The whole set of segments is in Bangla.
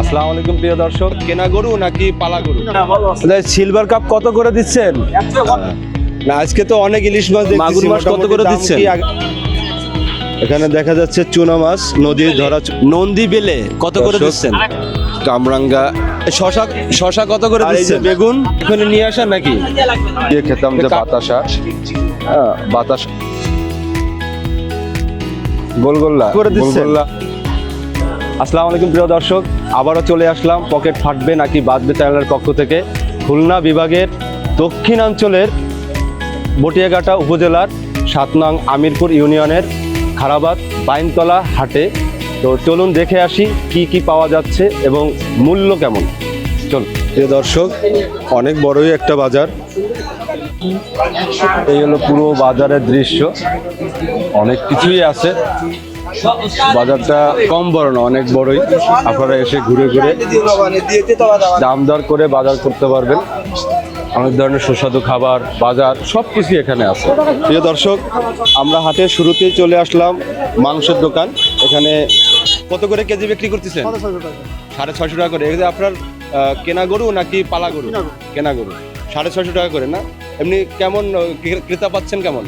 আসসালামু আলাইকুম প্রিয় দর্শক। কেনা গরু নাকি পালা গরু? সিলভার কাপ কত করে দিচ্ছেন? না আজকে তো অনেক ইলিশ মাছ মাগুর মাছ কত করে দিচ্ছেন? এখানে দেখা যাচ্ছে চুনা মাছ নদীর ধরা নন্দী বেলে কত করে দিচ্ছেন? কামরাঙ্গা শশা শশা কত করে দিচ্ছেন? বেগুন? এখানে নিয়ে আসা নাকি? দিয়ে খেতাম যে বাতাসা হ্যাঁ বাতাস গোলগোল্লা। করে দিচ্ছেন? গোলগোল্লা। আসসালামু আলাইকুম প্রিয় দর্শক। আবারও চলে আসলাম পকেট ফাটবে নাকি বাঁচবে চ্যানেলের পক্ষ থেকে। খুলনা বিভাগের দক্ষিণাঞ্চলের বটিয়াঘাটা উপজেলার সাত নং আমিরপুর ইউনিয়নের খারাবাদ বাইনতলা হাটে। তো চলুন দেখে আসি কি কি পাওয়া যাচ্ছে এবং মূল্য কেমন। চল প্রিয় দর্শক অনেক বড়ই একটা বাজার। এই হলো পুরো বাজারের দৃশ্য। অনেক কিছুই আছে। বাজারটা কম বড় না অনেক বড়ই। আপনারা এসে ঘুরে ঘুরে দাম দর করে বাজার করতে পারবেন। অনেক ধরনের সুস্বাদু খাবার বাজার সব কিছুই এখানে আছে। প্রিয় দর্শক আমরা হাটের শুরুতেই চলে আসলাম মাংসের দোকান। এখানে কত করে কেজি বিক্রি করতেছেন? সাড়ে ছয়শো টাকা করে। এখানে আপনার কেনা গরু নাকি পালা গরু? কেনা গরু। সাড়ে ছয়শো টাকা করে না? এমনি কেমন ক্রেতা পাচ্ছেন কেমন?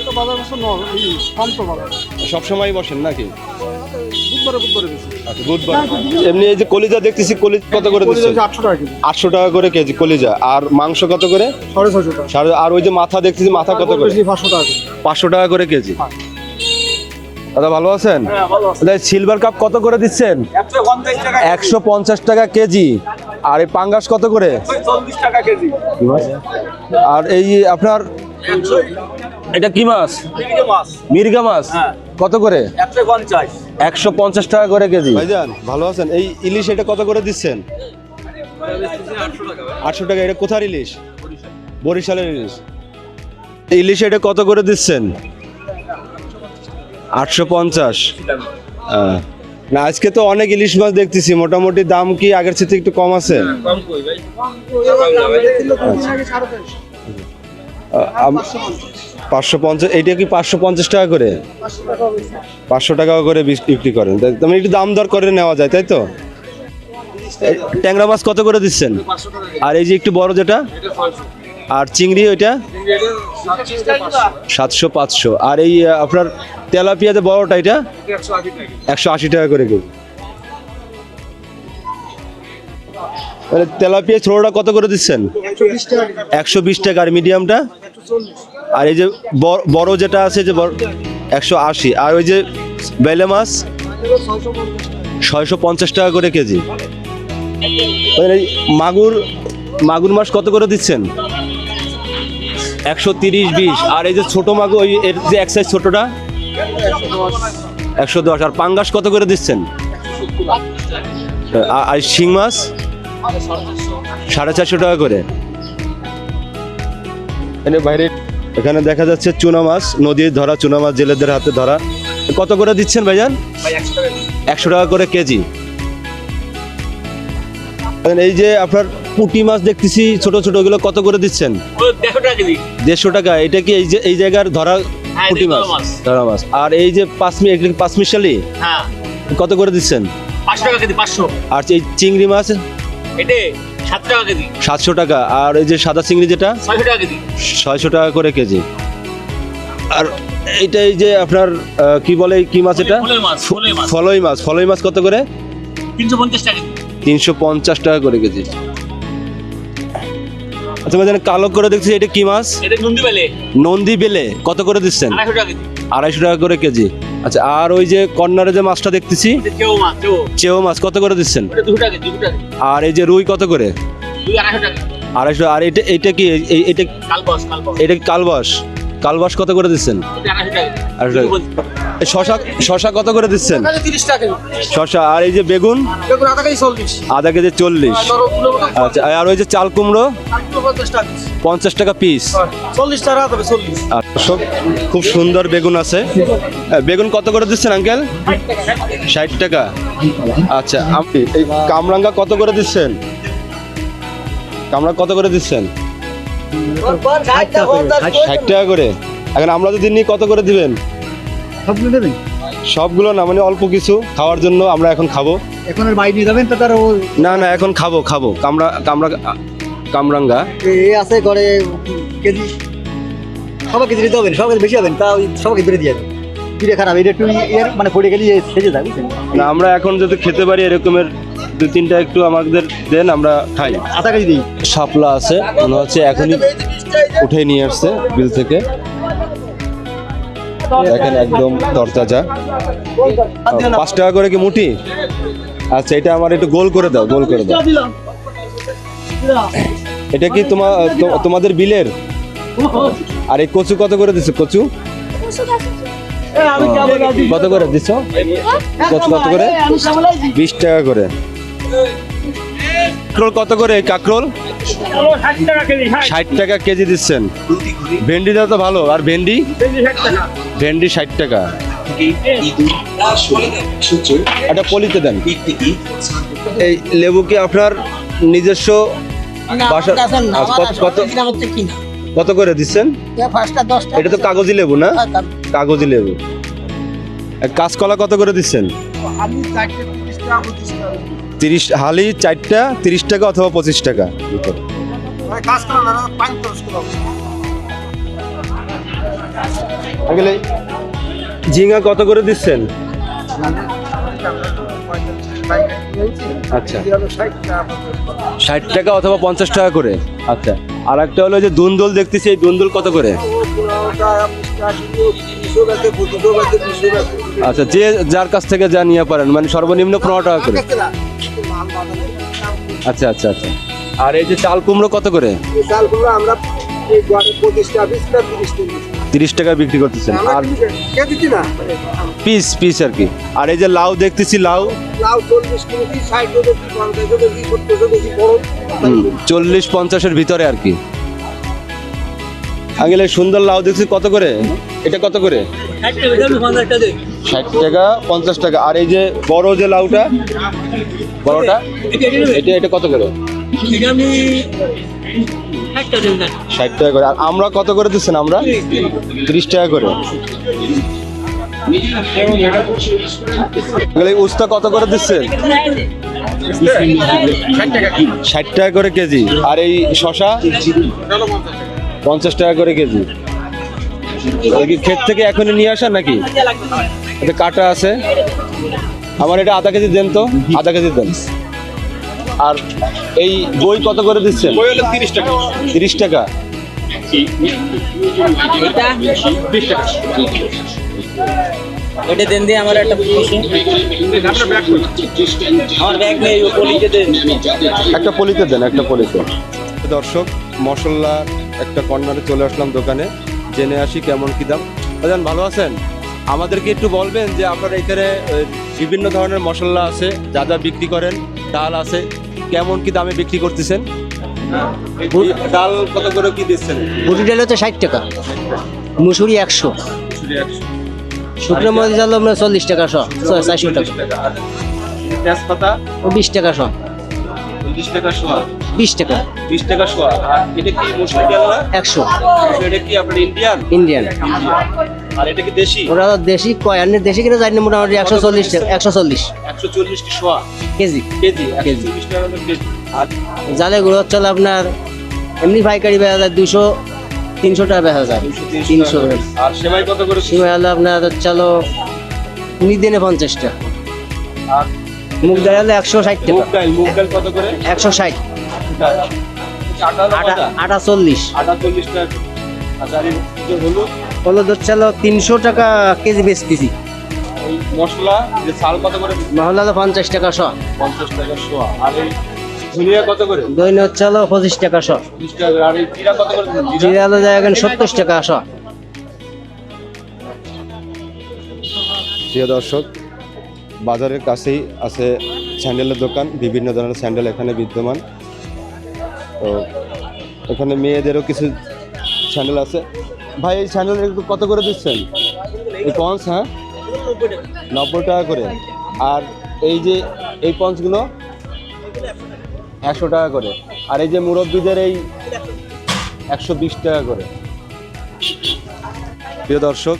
এটা বাজার বছর কম তো বাজার। সব সময় বসেন নাকি? বুধবারে বুধবারে বেশি। আচ্ছা বুধবার। এমনি এই যে কলিজা দেখতেছি কলিজা কত করে দিচ্ছেন? আটশো টাকা কেজি আটশো টাকা করে কেজি কলিজা। আর মাংস কত করে? সাড়ে ছয়শো টাকা। সাড়ে- আর ওই যে মাথা দেখতেছি মাথা কত করে? পাঁচশো টাকা পাঁচশো টাকা করে কেজি। দাদা ভালো আছেন? হ্যাঁ সিলভার কাপ কত করে দিচ্ছেন? একশো পঞ্চাশ টাকা কেজি। আর এই পাঙ্গাস কত করে? চল্লিশ টাকা কেজি। আর এই আপনার এটা কি মাছ? মাছ। মির্গা মাছ? হ্যাঁ। কত করে? একশো পঞ্চাশ। টাকা করে কেজি। ভাইজান ভালো আছেন? এই ইলিশ এটা কত করে দিচ্ছেন? আটশো টাকা এটা কোথার ইলিশ? বরিশালের ইলিশ। এই ইলিশ এটা কত করে দিচ্ছেন? আটশো পঞ্চাশ। আহ, না আজকে তো অনেক ইলিশ মাছ দেখতেছি। মোটামুটি দাম কি আগের থেকে একটু কম আছে? আম- পাঁচশো পঞ্চাশ এইটা কি পাঁচশো পঞ্চাশ টাকা করে? পাঁচশো টাকা করে বিক- বিক্রি করেন। মানে একটু দাম দর করে নেওয়া যায়, তাই তো? ট্যাংরা মাছ কত করে দিচ্ছেন? আর এই যে একটু বড় যেটা? আর চিংড়ি ওইটা? সাতশো পাঁচশো। আর এই আপনার তেলাপিয়া যে বড়টা এটা? একশো আশি টাকা করে মানে তেলাপিয়া ছোটটা কত করে দিচ্ছেন? একশো বিশ টাকা। আর মিডিয়ামটা? আর এই যে বড়- যেটা আছে যে একশো আশি, আর ওই যে বেলে মাছ ছয়শো পঞ্চাশ টাকা করে কেজি। মাগুর মাগুর মাছ কত করে দিচ্ছেন? একশো তিরিশ, বিশ। আর এই যে ছোট মাগুর, ওই এর যে এক সাইজ ছোটটা? একশো দশ। আর পাঙ্গাস কত করে দিচ্ছেন? আর শিং মাছ? সাড়ে চারশো টাকা করে। বাইরে এখানে দেখা যাচ্ছে চুনা মাছ নদীর ধরা চুনা মাছ জেলেদের হাতে ধরা। কত করে দিচ্ছেন ভাইজান? একশো টাকা করে কেজি। এই যে আপনার পুঁটি মাছ দেখতেছি ছোট ছোট ওগুলো কত করে দিচ্ছেন? দেড়শো টাকা এটা কি এই যে এই জায়গার ধরা হ্যাঁ, পুঁটি মাছ? ধরা মাছ। আর এই যে পাঁচমি এগুলো কি পাঁচমিশালি হ্যাঁ। কত করে দিচ্ছেন? পাঁচশো টাকা কেজি পাঁচশো। আর এই চিংড়ি মাছ? এটে সাত টাকা কেজি। সাতশো টাকা। আর এই যে সাদা চিংড়ি যেটা? ছয়শো টাকা কেজি। ছয়শো টাকা করে কেজি। আর এইটা এই যে আপনার আহ, কি বলে এই কি মাছ এটা? মাছ মাছ। ফলই মাছ। ফলই মাছ কত করে? তিনশো পঞ্চাশ টাকা কেজি। তিনশো পঞ্চাশ টাকা করে কেজি। আচ্ছা ভাই কালো করে দেখছি এটা কি মাছ? এটা নন্দী বেলে নন্দী বেলে কত করে দিচ্ছেন? আড়াইশো টাকা কেজি। আড়াইশো টাকা করে কেজি। আচ্ছা আর ওই যে কর্নারে যে মাছটা দেখতেছি? চেও মাছ কত করে দিচ্ছেন। আর এই যে রুই কত করে? আড়াইশো আর এটা এটা কি এটা কালবস কালবস। এটা কি কালবাস? কালবাস কত করে দিচ্ছেন? আড়াইশো টাকা। শশা শশা কত করে দিচ্ছেন? শশা আর এই যে বেগুন? আধা কেজি চল্লিশ। আচ্ছা আর ওই যে চাল কুমড়ো? পঞ্চাশ টাকা পিস। আর সব খুব সুন্দর বেগুন আছে। বেগুন কত করে দিচ্ছেন আঙ্কেল? ষাট টাকা। আচ্ছা আপনি এই কামরাঙ্গা কত করে দিচ্ছেন? কামরাঙ্গা কত করে দিচ্ছেন? ষাট টাকা করে। এখন আমরা যদি নিই কত করে দিবেন? আপনি নেবেন সবগুলো না মানে অল্প কিছু খাওয়ার জন্য আমরা এখন খাব। এখন আর বাইরে নিয়ে যাবেন তো তার ও না না এখন খাব খাব। কামরা কামরা কামরাঙ্গা। এ আছে করে কেজি। সবাই কেজি দিতে হবেন সবাই বেশি হবেন তা ওই সবাইকে ধরে দিয়ে পিঠে খারাপ এটা একটু এর মানে পড়ে গেলে সেজে বুঝছেন? না আমরা এখন যদি খেতে পারি এরকমের দু তিনটা একটু আমাদের দেন আমরা খাই। আধা কেজি দিই। শাপলা আছে মনে হচ্ছে এখনই উঠে নিয়ে আসছে বিল থেকে। দেখেন একদম তরতাজা পাঁচ টাকা করে কি মুটি আচ্ছা এটা আমার একটু গোল করে দাও, গোল করে দাও। এটা কি তোমার তোমাদের বিলের? আর এই কচু কত করে দিছো, কচু? কত করে দিছ? কচু কত করে? বিশ টাকা করে। কাঁকরোল কত করে কাঁকরোল? ষাট টাকা কেজি দিচ্ছেন। ভেন্ডিটা তো ভালো আর ভেন্ডি? ভেন্ডি ষাট টাকা। একটা পলিতে দেন। এই লেবু কি আপনার নিজস্ব বাসা? কত কত কত করে দিচ্ছেন? এটা তো কাগজি লেবু না? কাগজি। লেবু। কাঁচকলা কত করে দিচ্ছেন? তিরিশ হালি চারটা তিরিশ টাকা অথবা পঁচিশ টাকা। আঙ্কেল, এই ঝিঙা কত করে দিচ্ছেন? আচ্ছা। ষাট টাকা অথবা পঞ্চাশ টাকা করে। আচ্ছা। আর একটা হলো যে দুন্দুল দেখতেছি এই দুন্দুল কত করে? আচ্ছা যে যার কাছ থেকে যা নিয়ে পারেন মানে সর্বনিম্ন পনেরো টাকা করে। আচ্ছা আচ্ছা আচ্ছা। আর এই যে চাল কুমড়ো কত করে? আমরা পঁচিশটা বিশটা তিরিশটা তিরিশ টাকা বিক্রি করতেছেন। আর পিস পিস আর কি। আর এই যে লাউ দেখতেছি লাউ? লাউ চল্লিশ পঞ্চাশের ভিতরে আর কি। আঙ্গেলে সুন্দর লাউ দেখছি কত করে? এটা কত করে? ষাট টাকা পঞ্চাশ টাকা আর এই যে বড় যে লাউটা বড়টা এটা এটা কত করে? ষাট টাকা করে। আর আমরা কত করে দিচ্ছেন আমরা? তিরিশ টাকা করে। উস্তা কত করে দিচ্ছেন? ষাট টাকা করে কেজি। আর এই শশা? পঞ্চাশ টাকা করে কেজি। কি ক্ষেত থেকে এখনই নিয়ে আসা নাকি? এটা কাটা আছে। আমার এটা আধা কেজি দেন তো আধা কেজি দেন। আর এই বই কত করে দিচ্ছেন? তিরিশ টাকা। তিরিশ টাকা। দেন দিয়ে আমার একটা আমার ব্যাগ নেই পলিতে দেন। একটা পলিতে দেন একটা পলিতে। দর্শক মশলা একটা কর্নারে চলে আসলাম দোকানে। জেনে আসি কেমন কি দাম। ভাইজান ভালো আছেন? আমাদেরকে একটু বলবেন যে আপনারা এখানে বিভিন্ন ধরনের মশলা আছে যা যা বিক্রি করেন ডাল আছে কেমন কি দামে বিক্রি করতেছেন? ডাল কত করে কি দিচ্ছেন? বুটি ডাল হচ্ছে ষাট টাকা মুসুরি একশো। শুকনো মরিচ হলো আমরা চল্লিশ টাকা শ চারশো টাকা। বিশ টাকা শ। চল্লিশ টাকা শোয়া বিশ টাকা। বিশ টাকা শোয়া আর এটা কি একশো। এটা কি আপনার ইন্ডিয়ান ইন্ডিয়ান আর এটা কি দেশি? ওরা দেশি দেশি কিনে জানি না মোটামুটি একশো চল্লিশ টাকা একশো চল্লিশ। একশো চল্লিশটি শোয়া কেজি। KG KG. আর জালে গুঁড়ো হলো আপনার এমনি পাইকারি বেচা যায় দুশো তিনশো টাকা বেচা যায়। তিনশো আর সেমাই কত করে? সিমাই হলো আপনার হলো কুড়ি দিনে পঞ্চাশটা আর মুগ ডাল হলো একশো ষাট মুগ টাকা ডাল মুগ ডাল কত করে? একশো ষাট। আটা আটা চল্লিশ। আটা চল্লিশ টাকা। আচ্ছা হলুদ? হলুদ হচ্ছে হলো তিনশো টাকা কেজি বেচতেছি ওই মশলা যে চাল কত করে? পঞ্চাশ টাকা শ। পঞ্চাশ টাকা আর এই ধনিয়া কত করে? দৈন হচ্ছে হলো পঁচিশ টাকা শ। বিশ টাকা আর এই জিরা কত করে? জিরা? জিরা হলো যায় এখন সত্তর টাকা শ। প্রিয় দর্শক বাজারের কাছেই আছে স্যান্ডেলের দোকান। বিভিন্ন ধরনের স্যান্ডেল এখানে বিদ্যমান। তো এখানে মেয়েদেরও কিছু স্যান্ডেল আছে। ভাই, এই স্যান্ডেল একটু কত করে দিচ্ছেন? এই পঞ্চ হ্যাঁ? নব্বই টাকা করে। আর এই যে, এই পঞ্চগুলো? একশো টাকা করে। আর এই যে মুরব্বীদের এই একশো বিশ টাকা করে। প্রিয় দর্শক,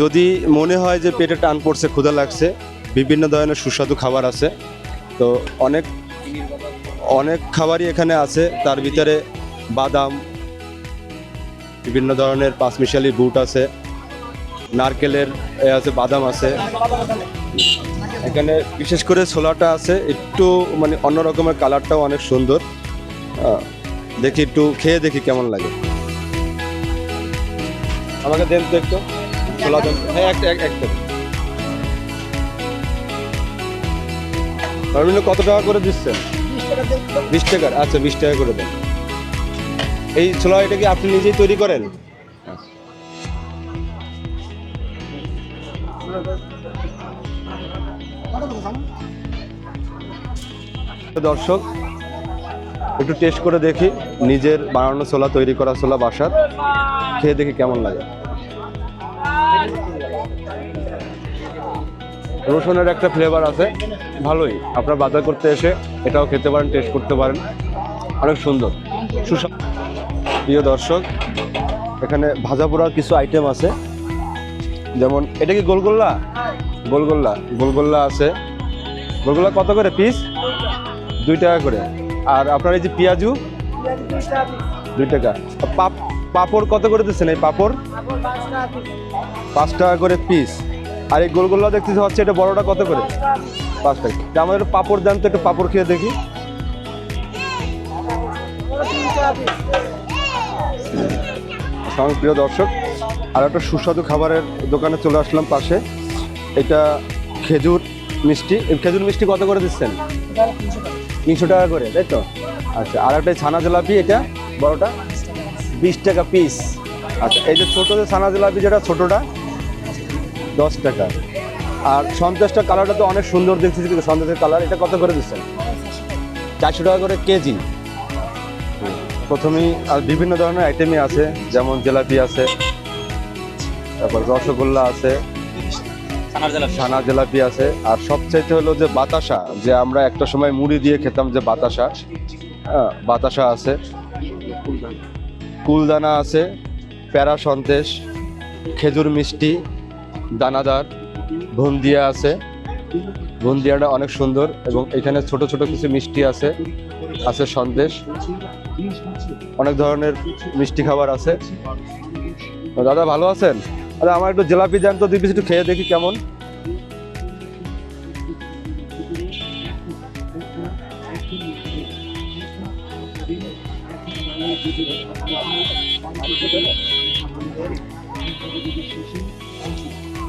যদি মনে হয় যে পেটে টান পড়ছে, ক্ষুধা লাগছে, বিভিন্ন ধরনের সুস্বাদু খাবার আছে, তো অনেক অনেক খাবারই এখানে আছে। তার ভিতরে বাদাম, বিভিন্ন ধরনের পাঁচমিশালি বুট আছে, নারকেলের আছে, বাদাম আছে। এখানে বিশেষ করে ছোলাটা আছে, একটু মানে অন্য রকমের কালারটাও অনেক সুন্দর। দেখি একটু, খেয়ে দেখি কেমন লাগে। আমাকে দেন তো একটু, ছোলা দেন। হ্যাঁ কত টাকা করে দিচ্ছেন? বিশ টাকার আচ্ছা বিশ টাকা করে দেন। এই ছোলা এটা কি আপনি নিজেই তৈরি করেন? দর্শক, একটু টেস্ট করে দেখি নিজের বানানো ছোলা, তৈরি করা ছোলা বাসার। খেয়ে দেখি কেমন লাগে। রসুনের একটা ফ্লেভার আছে। ভালোই। আপনার বাজার করতে এসে এটাও খেতে পারেন টেস্ট করতে পারেন। অনেক সুন্দর। সুস্বাদু প্রিয় দর্শক, এখানে ভাজা পোড়ার কিছু আইটেম আছে। যেমন, এটা কি গোলগোল্লা? গোলগোল্লা। গোলগোল্লা আছে। গোলগোল্লা কত করে পিস দুই টাকা করে। আর আপনার এই যে পেঁয়াজু? দুই টাকা। পাপ পাপড় কত করে দিচ্ছেন এই পাপড়? পাঁচ টাকা করে পিস আর এই গোলগোল্লা দেখতেছি হচ্ছে এটা বড়টা কত করে? পাঁচ তা আমাদের পাপড় দেন তো, একটু পাপড় খেয়ে দেখি। আমার প্রিয় দর্শক, আর একটা সুস্বাদু খাবারের দোকানে চলে আসলাম পাশে। এটা খেজুর মিষ্টি। খেজুর মিষ্টি কত করে দিচ্ছেন? তিনশো টাকা করে, তাই তো? আচ্ছা আর একটা ছানা জিলাপি, এটা বড়টা? বিশ টাকা পিস আচ্ছা এই যে ছোটো যে ছানা জিলাপি, যেটা ছোটোটা? দশ টাকা। আর সন্দেশটা কালারটা তো অনেক সুন্দর দেখছি কিন্তু সন্দেশের কালার। এটা কত করে দিচ্ছেন? চারশো টাকা করে কেজি। প্রথমেই আর বিভিন্ন ধরনের আইটেমই আছে যেমন জিলাপি আছে তারপর রসগোল্লা আছে ছানা জিলাপি আছে আর সবচাইতে হলো যে বাতাসা যে আমরা একটা সময় মুড়ি দিয়ে খেতাম যে বাতাসা হ্যাঁ, বাতাসা আছে। কুলদানা আছে প্যারা সন্দেশ খেজুর মিষ্টি দানাদার ভুন্দিয়া আছে। বুন্দিয়াটা অনেক সুন্দর এবং এখানে ছোট ছোট কিছু মিষ্টি আছে আছে সন্দেশ। অনেক ধরনের মিষ্টি খাবার আছে। দাদা ভালো আছেন? আমার একটু জিলাপি দেন তো দুই একটু খেয়ে দেখি কেমন।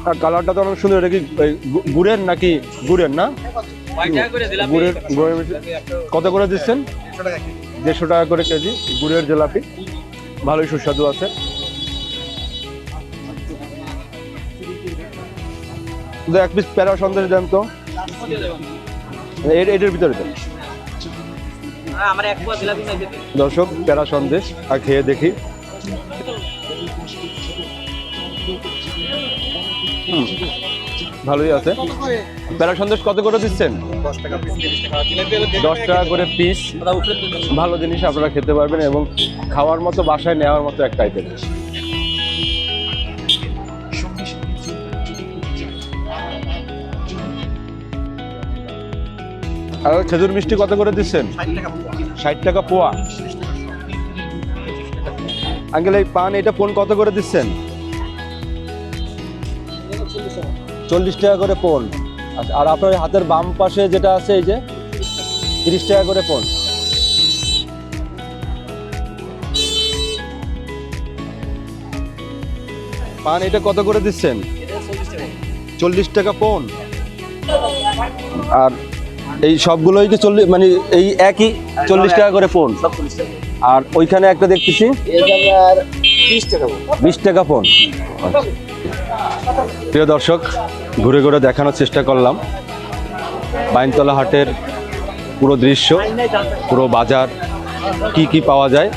আর কালারটা তো অনেক সুন্দর এটা কি গুড়ের নাকি গুড়ের না? গুড়ের। কত করে দিচ্ছেন? দেড়শো টাকা করে কেজি গুড়ের জিলাপি। ভালোই সুস্বাদু আছে। এক পিস প্যারা সন্দেশ দেন তো। এটার ভিতরে দেন। দর্শক প্যারা সন্দেশ আর খেয়ে দেখি। ভালোই আছে। প্যারা সন্দেশ কত করে দিচ্ছেন? দশ টাকা করে পিস ভালো জিনিস আপনারা খেতে পারবেন এবং খাওয়ার মতো, বাসায় নেওয়ার মতো একটা আইটেম আর খেজুর মিষ্টি কত করে দিচ্ছেন? ষাট টাকা পোয়া। আঙ্কেল, এই পান, এটা পোন কত করে দিচ্ছেন? চল্লিশ টাকা করে পোন আচ্ছা আর আপনার হাতের বাম পাশে যেটা আছে এই যে তিরিশ টাকা করে পোন পান এটা কত করে দিচ্ছেন? চল্লিশ টাকা পোন। আর এই সবগুলোই কি চল্লিশ মানে এই একই চল্লিশ টাকা করে পোন? আর ওইখানে একটা দেখতেছি। বিশ টাকা ফোন প্রিয় দর্শক, ঘুরে ঘুরে দেখানোর চেষ্টা করলাম। বাইনতলা হাটের পুরো দৃশ্য, পুরো বাজার, কি কি পাওয়া যায়।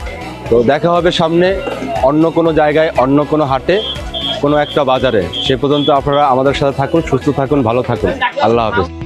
তো দেখা হবে সামনে অন্য কোনো জায়গায়, অন্য কোনো হাটে, কোনো একটা বাজারে। সে পর্যন্ত আপনারা আমাদের সাথে থাকুন, সুস্থ থাকুন, ভালো থাকুন। আল্লাহ হাফেজ।